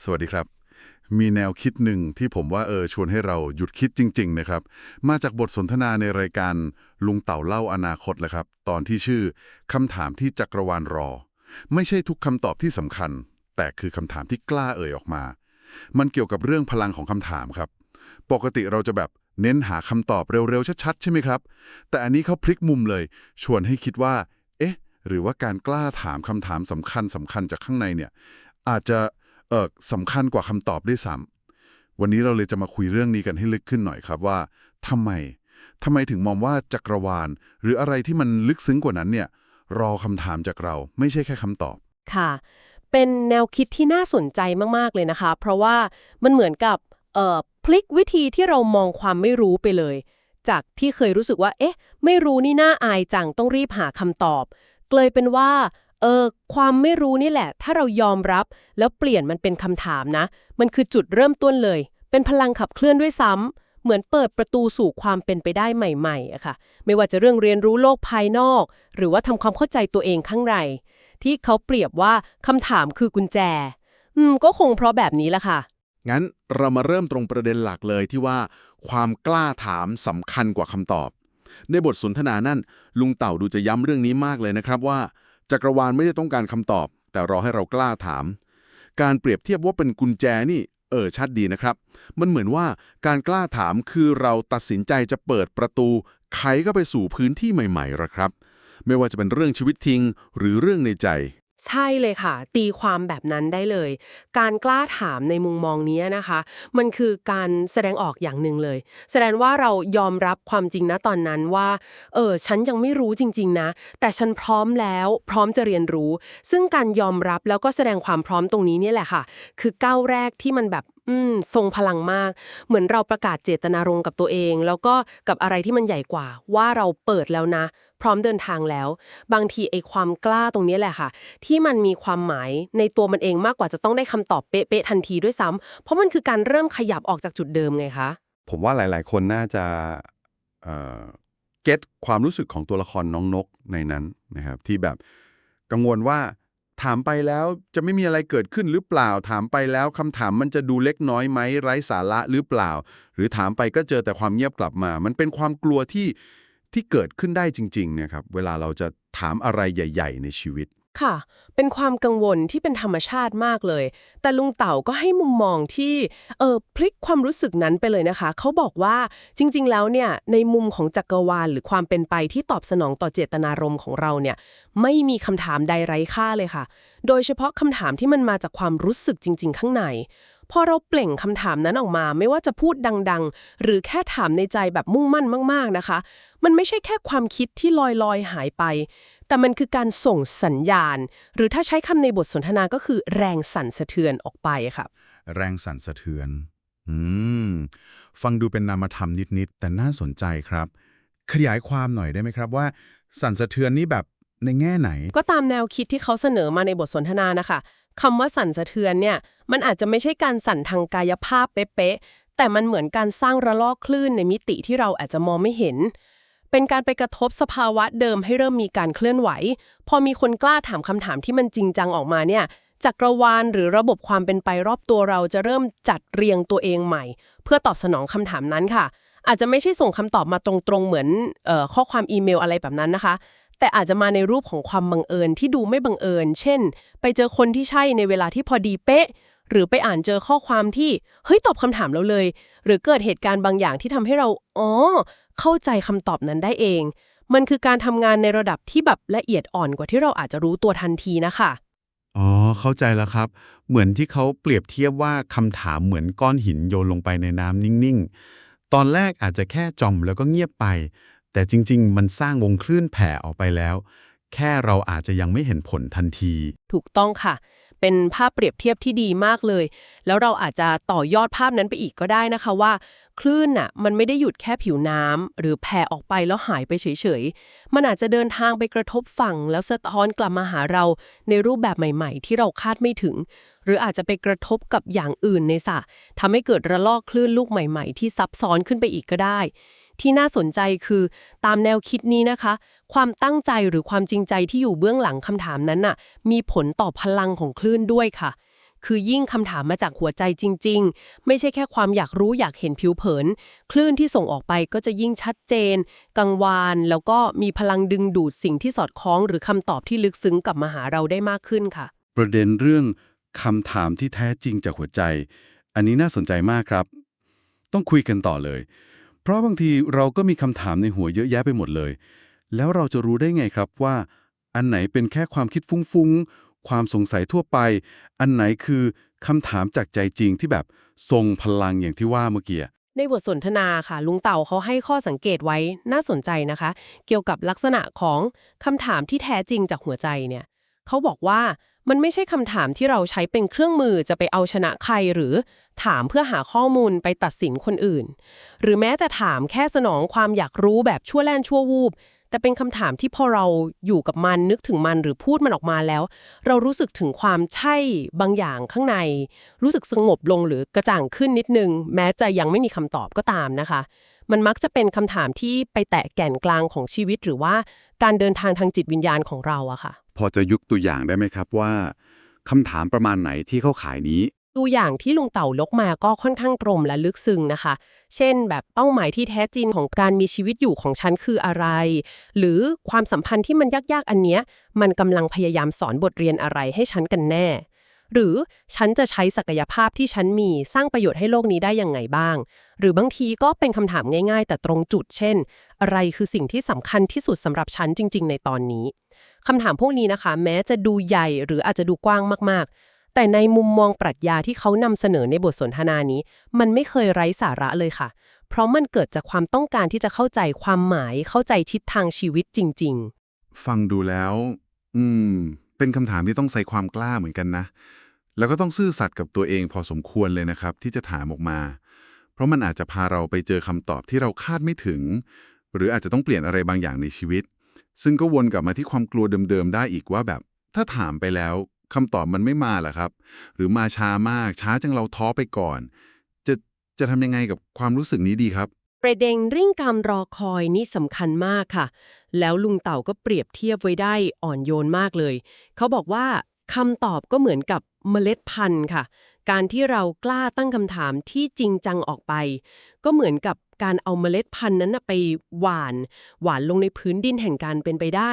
สวัสดีครับ มีแนวคิดหนึ่งที่ผมว่าเออชวนให้เราหยุดคิดจริง ๆ นะครับ มาจากบทสนทนาในรายการลุงเต่าเล่าอนาคตแหละครับ ตอนที่ชื่อคำถามที่จักรวาลรอ ไม่ใช่ทุกคำตอบที่สำคัญ แต่คือคำถามที่กล้าเอ่ยออกมา มันเกี่ยวกับเรื่องพลังของคำถามครับ ปกติเราจะแบบเน้นหาคำตอบเร็ว ๆ ชัด ๆ ใช่ไหมครับ แต่อันนี้เขาพลิกมุมเลย ชวนให้คิดว่า เอ๊ะ หรือว่าการกล้าถามคำถามสำคัญสำคัญจากข้างในเนี่ย อาจจะ เออสำคัญกว่าคำตอบด้วยซ้ำวันนี้เราเลยจะมาคุยเรื่องนี้กันให้ลึกขึ้นหน่อยครับว่าทำไมทำไมถึงมองว่าจักรวาล หรืออะไรที่มันลึกซึ้งกว่านั้นเนี่ย รอคำถามจากเราไม่ใช่แค่คำตอบ ค่ะ เป็นแนวคิดที่น่าสนใจมาก ๆ เลยนะคะ เพราะว่ามันเหมือนกับเอ่อพลิกวิธีที่เรามองความไม่รู้ไปเลย จากที่เคยรู้สึกว่า เอ๊ะ ไม่รู้นี่น่าอายจังต้องรีบหาคำตอบกลยเป็นว่า เออ ความไม่รู้นี่แหละ ถ้าเรายอมรับแล้วเปลี่ยนมันเป็นคำถามนะ มันคือจุดเริ่มต้นเลย เป็นพลังขับเคลื่อนด้วยซ้ำเหมือนเปิดประตูสู่ความเป็นไปได้ใหม่ๆอะค่ะ ไม่ว่าจะเรื่องเรียนรู้โลกภายนอก หรือว่าทำความเข้าใจตัวเองข้างในที่เขาเปรียบว่าคำถามคือกุญแจ อืม ก็คงเพราะแบบนี้แหละค่ะ งั้นเรามาเริ่มตรงประเด็นหลักเลยที่ว่า ความกล้าถามสำคัญกว่าคำตอบ ในบทสนทนานั่นลุงเต่าดูจะย้ำเรื่องนี้มากเลยนะครับว่า จักรวาลไม่ได้ต้องการคำตอบ แต่รอให้เรากล้าถาม การเปรียบเทียบว่าเป็นกุญแจนี่ เออชัดดีนะครับ มันเหมือนว่าการกล้าถามคือเราตัดสินใจจะเปิดประตูไขก็ไปสู่พื้นที่ใหม่ๆละครับ ไม่ว่าจะเป็นเรื่องชีวิตทิ้งหรือเรื่องในใจ ใช่เลยค่ะ ตีความแบบนั้นได้เลย การกล้าถามในมุมมองนี้นะคะ มันคือการแสดงออกอย่างหนึ่งเลย แสดงว่าเรายอมรับความจริงนะตอนนั้นว่า เออฉันยังไม่รู้จริง ๆ นะ แต่ฉันพร้อมแล้วพร้อมจะเรียนรู้ ซึ่งการยอมรับแล้วก็แสดงความพร้อมตรงนี้เนี่ยแหละค่ะ คือก้าวแรกที่มันแบบอืมทรงพลังมาก เหมือนเราประกาศเจตนารมณ์กับตัวเอง แล้วก็กับอะไรที่มันใหญ่กว่า ว่าเราเปิดแล้วนะ พร้อมเดินทางแล้ว บางทีไอ้ความกล้าตรงนี้แหละค่ะ ที่มันมีความหมายในตัวมันเองมากกว่าจะต้องได้คำตอบเป๊ะๆทันทีด้วยซ้ำเพราะมันคือการเริ่มขยับออกจากจุดเดิมไงคะ ผมว่าหลายๆ คนน่าจะเก็ตความรู้สึกของตัวละครน้องนกในนั้นนะครับที่แบบกังวลว่า ถามไปแล้วจะไม่มีอะไรเกิดขึ้นหรือเปล่า ถามไปแล้วคำถามมันจะดูเล็กน้อยไหมไร้สาระหรือเปล่า หรือถามไปก็เจอแต่ความเงียบกลับมา มันเป็นความกลัวที่ที่เกิดขึ้นได้จริงๆนะครับเวลาเราจะถามอะไรใหญ่ ๆ ในชีวิต ค่ะ เป็นความกังวลที่เป็นธรรมชาติมากเลย แต่ลุงเต่าก็ให้มุมมองที่เออพลิกความรู้สึกนั้นไปเลยนะคะ เขาบอกว่าจริง ๆ แล้วเนี่ยในมุมของจักรวาลหรือความเป็นไปที่ตอบสนองต่อเจตนารมณ์ของเราเนี่ยไม่มีคำถามใดไร้ค่าเลยค่ะ โดยเฉพาะคำถามที่มันมาจากความรู้สึกจริง ๆ ข้างใน พอเราเปล่งคำถามนั้นออกมา ไม่ว่าจะพูดดัง ๆ หรือแค่ถามในใจแบบมุ่งมั่นมาก ๆนะคะ มันไม่ใช่แค่ความคิดที่ลอยๆหายไป แต่มันคือการส่งสัญญาณ หรือถ้าใช้คำในบทสนทนาก็คือแรงสั่นสะเทือนออกไปค่ะแรงสั่นสะเทือน อืม ฟังดูเป็นนามธรรมนิดๆแต่น่าสนใจครับ ขยายความหน่อยได้ไหมครับว่า สั่นสะเทือนนี่แบบในแง่ไหน ก็ตามแนวคิดที่เขาเสนอมาในบทสนทนานะคะ คำว่าสั่นสะเทือนเนี่ย มันอาจจะไม่ใช่การสั่นทางกายภาพเป๊ะๆ แต่มันเหมือนการสร้างระลอกคลื่นในมิติที่เราอาจจะมองไม่เห็น เป็นการไปกระทบสภาวะเดิมให้เริ่มมีการเคลื่อนไหว พอมีคนกล้าถามคำถามที่มันจริงจังออกมาเนี่ย จักรวาลหรือระบบความเป็นไปรอบตัวเราจะเริ่มจัดเรียงตัวเองใหม่ เพื่อตอบสนองคำถามนั้นค่ะอาจจะไม่ใช่ส่งคำตอบมาตรงๆ เหมือนออข้อความอีเมลอะไรแบบนั้นนะคะ แต่อาจจะมาในรูปของความบังเอิญที่ดูไม่บังเอิญ เช่น ไปเจอคนที่ใช่ในเวลาที่พอดีเป๊ะ หรือไปอ่านเจอข้อความที่ เฮ้ย ตอบคำถามเราเลย หรือเกิดเหตุการณ์บางอย่างที่ทำให้เรา อ๋อ เข้าใจคำตอบนั้นได้เอง มันคือการทำงานในระดับที่แบบละเอียดอ่อนกว่าที่เราอาจจะรู้ตัวทันทีนะคะ อ๋อ เข้าใจแล้วครับ เหมือนที่เขาเปรียบเทียบว่าคำถามเหมือนก้อนหินโยนลงไปในน้ำนิ่งๆ ตอนแรกอาจจะแค่จมแล้วก็เงียบไป แต่จริง ๆ มันสร้างวงคลื่นแผ่ออกไปแล้ว แค่เราอาจจะยังไม่เห็นผลทันที ถูกต้องค่ะ เป็นภาพเปรียบเทียบที่ดีมากเลย แล้วเราอาจจะต่อยอดภาพนั้นไปอีกก็ได้นะคะว่า คลื่นน่ะมันไม่ได้หยุดแค่ผิวน้ำหรือแผ่ออกไปแล้วหายไปเฉยๆ มันอาจจะเดินทางไปกระทบฝั่ง แล้วสะท้อนกลับมาหาเราในรูปแบบใหม่ ๆ ที่เราคาดไม่ถึง หรืออาจจะไปกระทบกับอย่างอื่นในสระทำให้เกิดระลอกคลื่นลูกใหม่ ๆ ที่ซับซ้อนขึ้นไปอีกก็ได้ ที่น่าสนใจคือตามแนวคิดนี้นะคะ ความตั้งใจหรือความจริงใจที่อยู่เบื้องหลังคำถามนั้นน่ะ มีผลต่อพลังของคลื่นด้วยค่ะ คือยิ่งคำถามมาจากหัวใจจริง ๆ ไม่ใช่แค่ความอยากรู้อยากเห็นผิวเผิน คลื่นที่ส่งออกไปก็จะยิ่งชัดเจน กังวาน แล้วก็มีพลังดึงดูดสิ่งที่สอดคล้อง หรือคำตอบที่ลึกซึ้งกลับมาหาเราได้มากขึ้นค่ะ ประเด็นเรื่องคำถามที่แท้จริงจากหัวใจ อันนี้น่าสนใจมากครับ ต้องคุยกันต่อเลย เพราะบางทีเราก็มีคำถามในหัวเยอะแยะไปหมดเลย แล้วเราจะรู้ได้ไงครับว่า อันไหนเป็นแค่ความคิดฟุ้งๆ ความสงสัยทั่วไป อันไหนคือคำถามจากใจจริงที่แบบทรงพลังอย่างที่ว่าเมื่อกี้ในบทสนทนาค่ะ ลุงเต่าเขาให้ข้อสังเกตไว้น่าสนใจนะคะ เกี่ยวกับลักษณะของคำถามที่แท้จริงจากหัวใจเนี่ย เขาบอกว่ามันไม่ใช่คำถามที่เราใช้เป็นเครื่องมือจะไปเอาชนะใครหรือถามเพื่อหาข้อมูลไปตัดสินคนอื่น หรือแม้แต่ถามแค่สนองความอยากรู้แบบชั่วแล่นชั่ววูบ แต่เป็นคำถามที่พอเราอยู่กับมันนึกถึงมันหรือพูดมันออกมาแล้ว เรารู้สึกถึงความใช่บางอย่างข้างใน รู้สึกสงบลงหรือกระจ่างขึ้นนิดนึง แม้จะยังไม่มีคำตอบก็ตามนะคะ มันมักจะเป็นคำถามที่ไปแตะแก่นกลางของชีวิตหรือว่าการเดินทางทางจิตวิญญาณของเราอะค่ะ พอจะยุกตัวอย่างได้ไหมครับว่าคำถามประมาณไหนที่เข้าขายนี้ตัวอย่างที่ลุงเต่ายกมาก็ค่อนข้างตรงและลึกซึ้งนะคะ เช่น แบบเป้าหมายที่แท้จริงของการมีชีวิตอยู่ของฉันคืออะไร หรือความสัมพันธ์ที่มันยากๆ อันเนี้ย มันกำลังพยายามสอนบทเรียนอะไรให้ฉันกันแน่ หรือฉันจะใช้ศักยภาพที่ฉันมีสร้างประโยชน์ให้โลกนี้ได้ยังไงบ้าง หรือบางทีก็เป็นคำถามง่าย ๆ แต่ตรงจุด เช่น อะไรคือสิ่งที่สำคัญที่สุดสำหรับฉันจริง ๆ ในตอนนี้ คำถามพวกนี้นะคะ แม้จะดูใหญ่หรืออาจจะดูกว้างมากๆ แต่ในมุมมองปรัชญาที่เขานำเสนอในบทสนทนานี้ มันไม่เคยไร้สาระเลยค่ะ เพราะมันเกิดจากความต้องการที่จะเข้าใจความหมายเข้าใจทิศทางชีวิตจริง ๆ ฟังดูแล้ว อืม เป็นคำถามที่ต้องใส่ความกล้าเหมือนกันนะ แล้วก็ต้องซื่อสัตย์กับตัวเองพอสมควรเลยนะครับ ที่จะถามออกมา เพราะมันอาจจะพาเราไปเจอคำตอบที่เราคาดไม่ถึง หรืออาจจะต้องเปลี่ยนอะไรบางอย่างในชีวิต ซึ่งก็วนกลับมาที่ความกลัวเดิมๆได้อีกว่าแบบ ถ้าถามไปแล้วคำตอบมันไม่มาล่ะครับ หรือมาช้ามากช้าจังเราท้อไปก่อน จะจะทำยังไงกับความรู้สึกนี้ดีครับ ประเด็นเรื่องการรอคอยนี่สำคัญมากค่ะ แล้วลุงเต่าก็เปรียบเทียบไว้ได้อ่อนโยนมากเลย เขาบอกว่าคำตอบก็เหมือนกับเมล็ดพันธุ์ค่ะ การที่เรากล้าตั้งคำถามที่จริงจังออกไป ก็เหมือนกับ การเอาเมล็ดพันธุ์นั้นไปหว่าน หว่านลงในพื้นดินแห่งการเป็นไปได้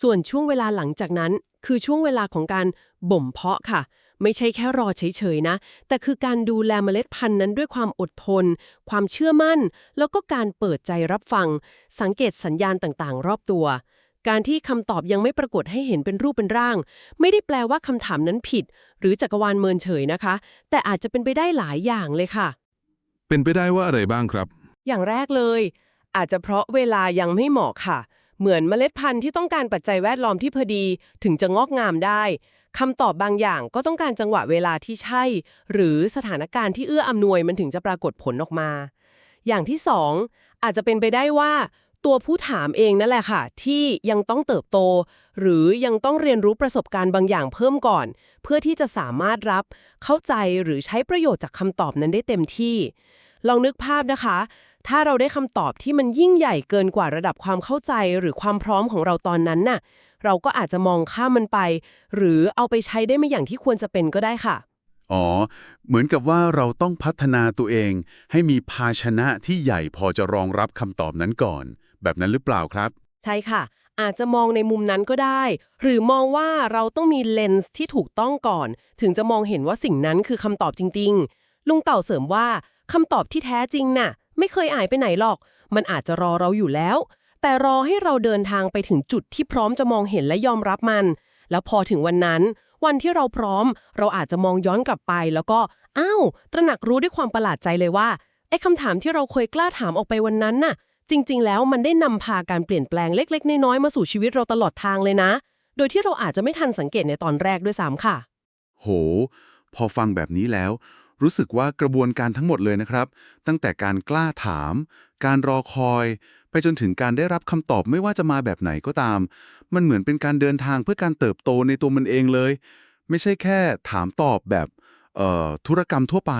ส่วนช่วงเวลาหลังจากนั้น คือช่วงเวลาของการบ่มเพาะค่ะ ไม่ใช่แค่รอเฉยๆนะ แต่คือการดูแลเมล็ดพันธุ์นั้นด้วยความอดทน ความเชื่อมั่น แล้วก็การเปิดใจรับฟัง สังเกตสัญญาณต่างๆ รอบตัวการที่คำตอบยังไม่ปรากฏให้เห็นเป็นรูปเป็นร่าง ไม่ได้แปลว่าคำถามนั้นผิด หรือจักรวาลเมินเฉยนะคะ แต่อาจจะเป็นไปได้หลายอย่างเลยค่ะ เป็นไปได้ว่าอะไรบ้างครับ อย่างแรกเลย อาจจะเพราะเวลายังไม่เหมาะค่ะ เหมือนเมล็ดพันธุ์ที่ต้องการปัจจัยแวดล้อมที่พอดีถึงจะงอกงามได้คำตอบบางอย่างก็ต้องการจังหวะเวลาที่ใช่ หรือสถานการณ์ที่เอื้ออำนวยมันถึงจะปรากฏผลออกมา อย่างที่สองอาจจะเป็นไปได้ว่า ตัวผู้ถามเองนั่นแหละค่ะ ที่ยังต้องเติบโต หรือยังต้องเรียนรู้ประสบการณ์บางอย่างเพิ่มก่อน เพื่อที่จะสามารถรับ เข้าใจหรือใช้ประโยชน์จากคำตอบนั้นได้เต็มที่ ลองนึกภาพนะคะ ถ้าเราได้คำตอบที่มันยิ่งใหญ่เกินกว่าระดับความเข้าใจหรือความพร้อมของเราตอนนั้นน่ะ เราก็อาจจะมองข้ามมันไป หรือเอาไปใช้ได้ไม่อย่างที่ควรจะเป็นก็ได้ค่ะ อ๋อ เหมือนกับว่าเราต้องพัฒนาตัวเอง ให้มีภาชนะที่ใหญ่พอจะรองรับคำตอบนั้นก่อน แบบนั้นหรือเปล่าครับ ใช่ค่ะ อาจจะมองในมุมนั้นก็ได้ หรือมองว่าเราต้องมีเลนส์ที่ถูกต้องก่อน ถึงจะมองเห็นว่าสิ่งนั้นคือคำตอบจริง ๆ ลุงเต่าเสริมว่าคำตอบที่แท้จริงน่ะ ไม่เคยอายไปไหนหรอก มันอาจจะรอเราอยู่แล้ว แต่รอให้เราเดินทางไปถึงจุดที่พร้อมจะมองเห็นและยอมรับมัน แล้วพอถึงวันนั้น วันที่เราพร้อม เราอาจจะมองย้อนกลับไป แล้วก็อ้าวตระหนักรู้ด้วยความประหลาดใจเลยว่าไอ้คำถามที่เราเคยกล้าถามออกไปวันนั้นน่ะ จริง ๆ แล้วมันได้นำพาการเปลี่ยนแปลงเล็ก ๆ น้อยๆมาสู่ชีวิตเราตลอดทางเลยนะ โดยที่เราอาจจะไม่ทันสังเกตในตอนแรกด้วยซ้ำค่ะ โห พอฟังแบบนี้แล้ว รู้สึกว่ากระบวนการทั้งหมดเลยนะครับ ตั้งแต่การกล้าถาม การรอคอย ไปจนถึงการได้รับคำตอบไม่ว่าจะมาแบบไหนก็ตาม มันเหมือนเป็นการเดินทางเพื่อการเติบโตในตัวมันเองเลย ไม่ใช่แค่ถามตอบแบบ เอ่อธุรกรรมทั่วไป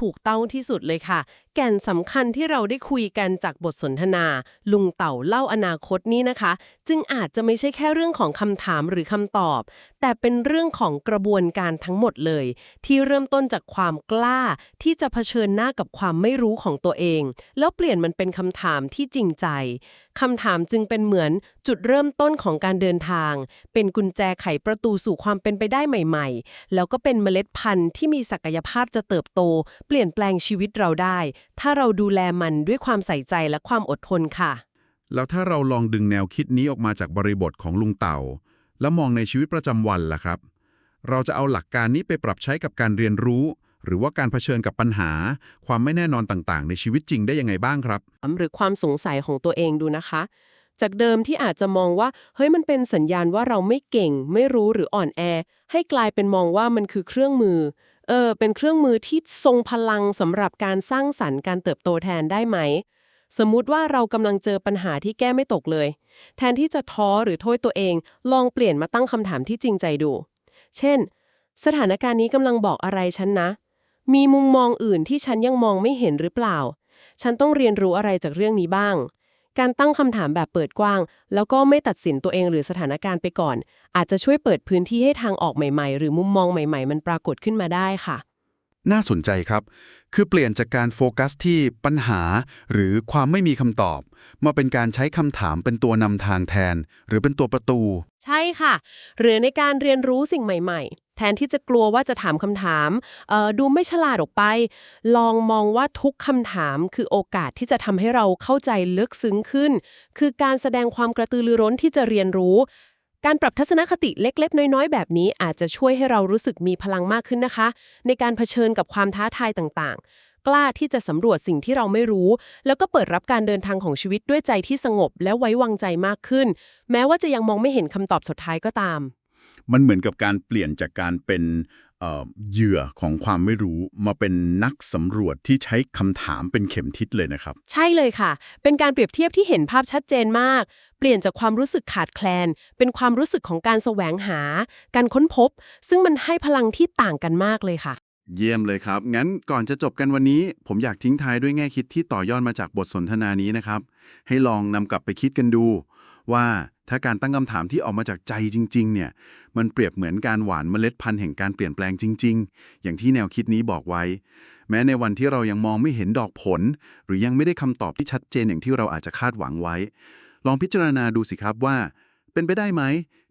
ถูกต้องที่สุดเลยค่ะ แก่นสำคัญที่เราได้คุยกันจากบทสนทนา ลุงเต่าเล่าอนาคตนี้นะคะ จึงอาจจะไม่ใช่แค่เรื่องของคำถามหรือคำตอบแต่แต่เป็นเรื่องของกระบวนการทั้งหมดเลย ที่เริ่มต้นจากความกล้าที่จะเผชิญหน้ากับความไม่รู้ของตัวเอง แล้วเปลี่ยนมันเป็นคำถามที่จริงใจคำถามจึงเป็นเหมือนจุดเริ่มต้นของการเดินทาง เป็นกุญแจไขประตูสู่ความเป็นไปได้ใหม่ ๆ แล้วก็เป็นเมล็ดพันธุ์ที่มีศักยภาพจะเติบโต เปลี่ยนแปลงชีวิตเราได้ถ้าเราดูแลมันด้วยความใส่ใจและความอดทนค่ะ แล้วถ้าเราลองดึงแนวคิดนี้ออกมาจากบริบทของลุงเต่า แล้วมองในชีวิตประจำวันล่ะครับ เราจะเอาหลักการนี้ไปปรับใช้กับการเรียนรู้ หรือว่าการเผชิญกับปัญหา ความไม่แน่นอนต่างๆ ในชีวิตจริงได้ยังไงบ้างครับ หรือความสงสัยของตัวเองดูนะคะ จากเดิมที่อาจจะมองว่าเฮ้ยมันเป็นสัญญาณว่าเราไม่เก่ง ไม่รู้หรืออ่อนแอ ให้กลายเป็นมองว่ามันคือเครื่องมือ เออเป็นเครื่องมือที่ทรงพลังสำหรับการสร้างสรรค์การเติบโตแทนได้ไหม สมมุติว่าเรากำลังเจอปัญหาที่แก้ไม่ตกเลย แทนที่จะท้อหรือโทษตัวเอง ลองเปลี่ยนมาตั้งคำถามที่จริงใจดู เช่น สถานการณ์นี้กำลังบอกอะไรฉันนะ มีมุมมองอื่นที่ฉันยังมองไม่เห็นหรือเปล่า ฉันต้องเรียนรู้อะไรจากเรื่องนี้บ้าง การตั้งคำถามแบบเปิดกว้าง แล้วก็ไม่ตัดสินตัวเองหรือสถานการณ์ไปก่อน อาจจะช่วยเปิดพื้นที่ให้ทางออกใหม่ๆ หรือมุมมองใหม่ ๆ มันปรากฏขึ้นมาได้ค่ะ น่าสนใจครับ คือเปลี่ยนจากการโฟกัสที่ปัญหา หรือความไม่มีคำตอบ มาเป็นการใช้คำถามเป็นตัวนำทางแทน หรือเป็นตัวประตู ใช่ค่ะ หรือในการเรียนรู้สิ่งใหม่ๆ แทนที่จะกลัวว่าจะถามคำถามดูไม่ฉลาดออกไป ลองมองว่าทุกคำถามคือโอกาสที่จะทำให้เราเข้าใจลึกซึ้งขึ้น คือการแสดงความกระตือรือร้นที่จะเรียนรู้ การปรับทัศนคติเล็ก ๆ น้อยๆ แบบนี้อาจจะช่วยให้เรารู้สึกมีพลังมากขึ้นนะคะ ในการเผชิญกับความท้าทายต่างๆ กล้าที่จะสำรวจสิ่งที่เราไม่รู้ แล้วก็เปิดรับการเดินทางของชีวิตด้วยใจที่สงบและไว้วางใจมากขึ้น แม้ว่าจะยังมองไม่เห็นคำตอบสุดท้ายก็ตาม มันเหมือนกับการเปลี่ยนจากการเป็นเอ่อเหยื่อของความไม่รู้มาเป็นนักสำรวจที่ใช้คำถามเป็นเข็มทิศเลยนะครับ ใช่เลยค่ะ เป็นการเปรียบเทียบที่เห็นภาพชัดเจนมาก เปลี่ยนจากความรู้สึกขาดแคลน เป็นความรู้สึกของการแสวงหา การค้นพบ ซึ่งมันให้พลังที่ต่างกันมากเลยค่ะ เยี่ยมเลยครับ งั้นก่อนจะจบกันวันนี้ ผมอยากทิ้งท้ายด้วยแง่คิดที่ต่อยอดมาจากบทสนทนานี้นะครับ ให้ลองนำกลับไปคิดกันดู ว่า ถ้าการตั้งคำถามที่ออกมาจากใจจริง ๆ เนี่ย มันเปรียบเหมือนการหวานเมล็ดพันธุ์แห่งการเปลี่ยนแปลงจริง ๆ อย่างที่แนวคิดนี้บอกไว้ แม้ในวันที่เรายังมองไม่เห็นดอกผล หรือยังไม่ได้คำตอบที่ชัดเจนอย่างที่เราอาจจะคาดหวังไว้ ลองพิจารณาดูสิครับว่า เป็นไปได้ไหม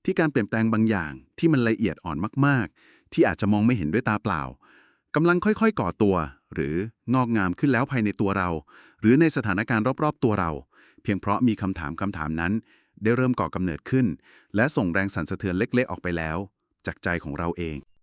ที่การเปลี่ยนแปลงบางอย่าง ที่มันละเอียดอ่อนมาก ๆ ที่อาจจะมองไม่เห็นด้วยตาเปล่ากำลังค่อยๆ ก่อตัว หรืองอกงามขึ้นแล้วภายในตัวเรา หรือในสถานการณ์รอบๆ ตัวเรา เพียงเพราะมีคำถามคำถามนั้น ได้เริ่มก่อกำเนิดขึ้น และส่งแรงสั่นสะเทือนเล็กๆ ออกไปแล้ว จากใจของเราเอง